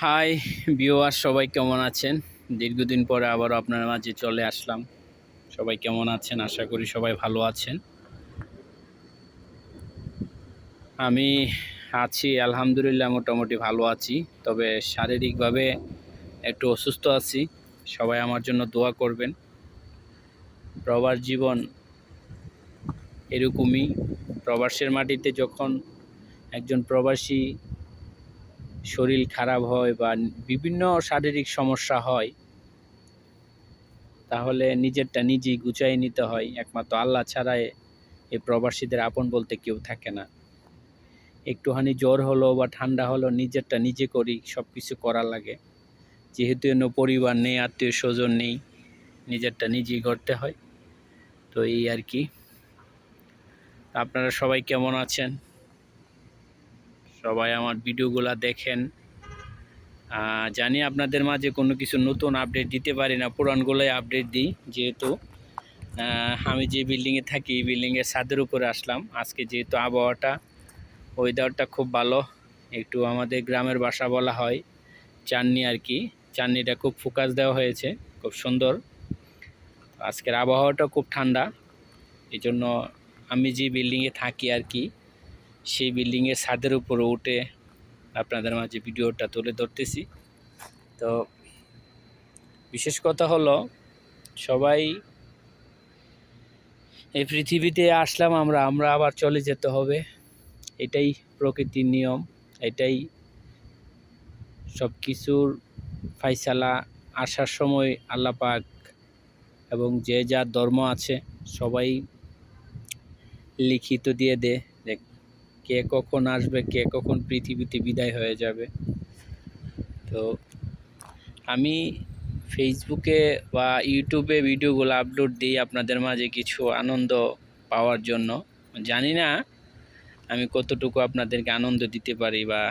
High viewer সবাই কেমন আছেন? দীর্ঘদিন পরে আবারও আপনার মাঝে চলে আসলাম। সবাই কেমন আছেন? আশা করি সবাই ভালো আছেন। আমি আছি, আলহামদুলিল্লাহ, মোটামুটি ভালো আছি। তবে শারীরিকভাবে একটু অসুস্থ আছি। সবাই আমার জন্য দোয়া করবেন। প্রবাস জীবন এরকমই। প্রবাসের মাটিতে যখন একজন প্রবাসী শরীর খারাপ হয় বা বিভিন্ন শারীরিক সমস্যা হয়, তাহলে নিজেরটা নিজেই গুছাই নিতে হয়। একমাত্র আল্লাহ ছাড়া এই প্রবাসীদের আপন বলতে কেউ থাকে না। একটুখানি জ্বর হলো বা ঠান্ডা হলো, নিজেরটা নিজে করি সব কিছু করা লাগে। যেহেতু এন পরিবার নেই, আত্মীয় স্বজন নেই, নিজেরটা নিজেই করতে হয়। তো এই আর কি। আপনারা সবাই কেমন আছেন? সবাই আমার ভিডিওগুলো দেখেন। জানি আপনাদের মাঝে কোনো কিছু নতুন আপডেট দিতে পারি না, পুরানগুলোই আপডেট দিই যেহেতু। আমি যে বিল্ডিংয়ে থাকি, এই বিল্ডিংয়ের ছাদের উপরে আসলাম। আজকে যেহেতু আবহাওয়াটা ওয়েদারটা খুব ভালো, একটু আমাদের গ্রামের বাসা বলা হয়, চাননি আর কি। চাননিটা খুব ফোকাস দেওয়া হয়েছে, খুব সুন্দর। আজকের আবহাওয়াটা খুব ঠান্ডা এই জন্য আমি যে বিল্ডিংয়ে থাকি আর কি সেই বিল্ডিংয়ের ছাদের উপরে উঠে আপনাদের মাঝে ভিডিওটা তুলে ধরতেছি। তো বিশেষ কথা হলো, সবাই এই পৃথিবীতে আসলাম আমরা আমরা আবার চলে যেতে হবে। এটাই প্রকৃতির নিয়ম, এটাই সব কিছুর ফাইসালা। আসার সময় আল্লাপাক এবং যে যার ধর্ম আছে সবাই লিখিত দিয়ে দে। যে কে কখন আসবে, কে কখন পৃথিবীতে বিদায় হয়ে যাবে। তো আমি ফেসবুকে বা ইউটিউবে ভিডিওগুলো আপলোড দিই আপনাদের মাঝে কিছু আনন্দ পাওয়ার জন্য। জানি না আমি কতটুকু আপনাদেরকে আনন্দ দিতে পারি বা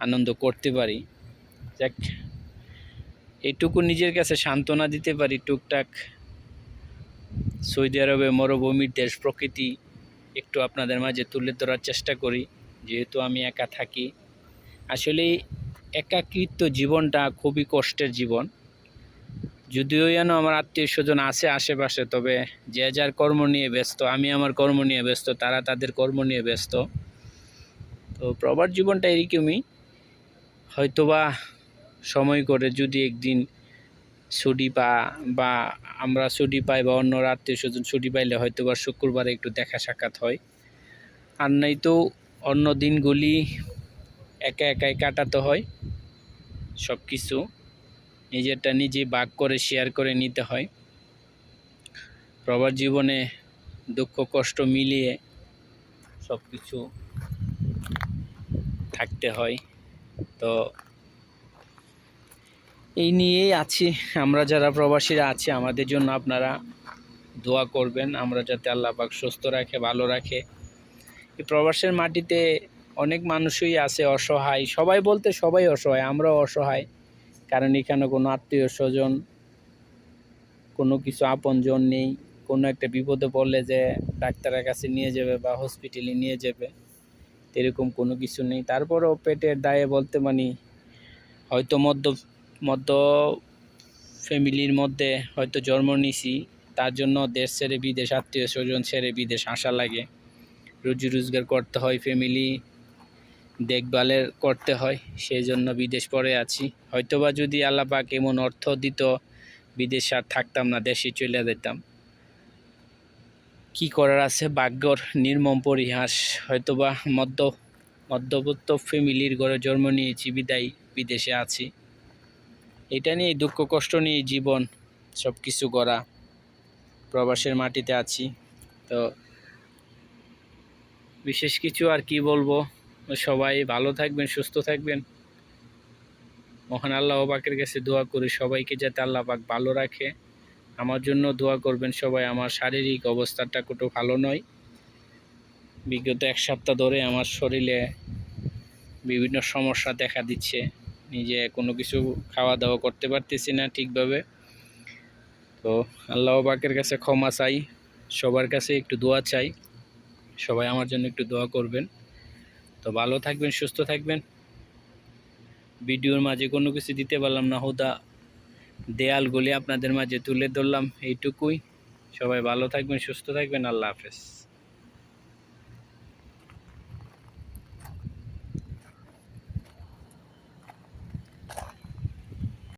আনন্দ করতে পারি। যাক এইটুকু নিজের কাছে সান্ত্বনা দিতে পারি টুকটাক। সৌদি আরবে মরুভূমির দেশ প্রকৃতি একটু আপনাদের মাঝে তুলে ধরার চেষ্টা করি, যেহেতু আমি একা থাকি। আসলে একাকিত্ব জীবনটা খুবই কষ্টের জীবন। যদিও যেন আমার আত্মীয় স্বজন আছে আশেপাশে, তবে যে যার কর্ম নিয়ে ব্যস্ত, আমি আমার কর্ম নিয়ে ব্যস্ত, তারা তাদের কর্ম নিয়ে ব্যস্ত। তো প্রবাস জীবনটা এরকমই। হয়তোবা সময় করে যদি একদিন ছুটি পা, বা আমরা ছুটি পাই বা অন্য আত্মীয় স্বজন ছুটি পাইলে হয়তো বা শুক্রবারে একটু দেখা সাক্ষাৎ হয়। আর নাই তো অন্য দিনগুলি একা একাই কাটাতে হয় সব কিছু নিজেরটা নিজে ভাগ করে শেয়ার করে নিতে হয়। প্রবাস জীবনে দুঃখ, কষ্ট মিলিয়ে সব কিছু থাকতে হয়। তো এই নিয়েই আছি। আমরা যারা প্রবাসীরা আছি, আমাদের জন্য আপনারা দোয়া করবেন। আমরা যাতে আল্লাহ পাক সুস্থ রাখে, ভালো রাখে। এই প্রবাসের মাটিতে অনেক মানুষই আছে অসহায়। সবাই বলতে সবাই অসহায়, আমরাও অসহায়। কারণ এখানে কোনো আত্মীয় স্বজন, কোনো কিছু আপনজন নেই। কোনো একটা বিপদে পড়লে যে ডাক্তারের কাছে নিয়ে যাবে বা হসপিটালে নিয়ে যাবে, এরকম কোনো কিছু নেই। তারপরেও পেটের দায়ে বলতে মানি, হয়তো মধ্য মধ্য ফ্যামিলির মধ্যে হয়তো জন্ম নিছি, তার জন্য দেশ ছেড়ে বিদেশ, আত্মীয় স্বজন ছেড়ে বিদেশ আসা লাগে। রুজি রোজগার করতে হয় ফ্যামিলি দেখভালের করতে হয় সেই জন্য বিদেশ পড়ে আছি। হয়তোবা যদি আল্লাহ পাক এমন অর্থ দিত, বিদেশে আর থাকতাম না, দেশে চলে যেতাম। কি করার আছে? ভাগ্যর নির্মম পরিহাস। হয়তোবা মধ্য, মধ্যবর্ত ফ্যামিলির ঘরে জন্ম নিয়েছি, বিদায় বিদেশে আছি। এটা নিয়ে দুঃখ, কষ্ট নিয়ে জীবন সব কিছু করা প্রবাসের মাটিতে আছি, তো বিশেষ কিছু আর কি বলব? সবাই ভালো থাকবেন, সুস্থ থাকবেন। মহান আল্লাহ পাকের কাছে দোয়া করি সবাইকে যাতে আল্লাহ পাক ভালো রাখে। আমার জন্য দোয়া করবেন সবাই, আমার শারীরিক অবস্থাটা একটু ভালো নয়। বিগত এক সপ্তাহ ধরে আমার শরীরে বিভিন্ন সমস্যা দেখা দিচ্ছে। নিজে কোনো কিছু খাওয়া দাওয়া করতে পারতেছি না ঠিকভাবে। তো আল্লাহ পাকের কাছে ক্ষমা চাই, সবার কাছে একটু দোয়া চাই, সবাই আমার জন্য একটু দোয়া করবেন। তো ভালো থাকবেন, সুস্থ থাকবেন। ভিডিওর মাঝে কোনো কিছু দিতে পারলাম না, হোদা। দেয়ালগুলি আপনাদের মাঝে তুলে ধরলাম, এইটুকুই। সবাই ভালো থাকবেন, সুস্থ থাকবেন, আল্লাহ হাফেজ।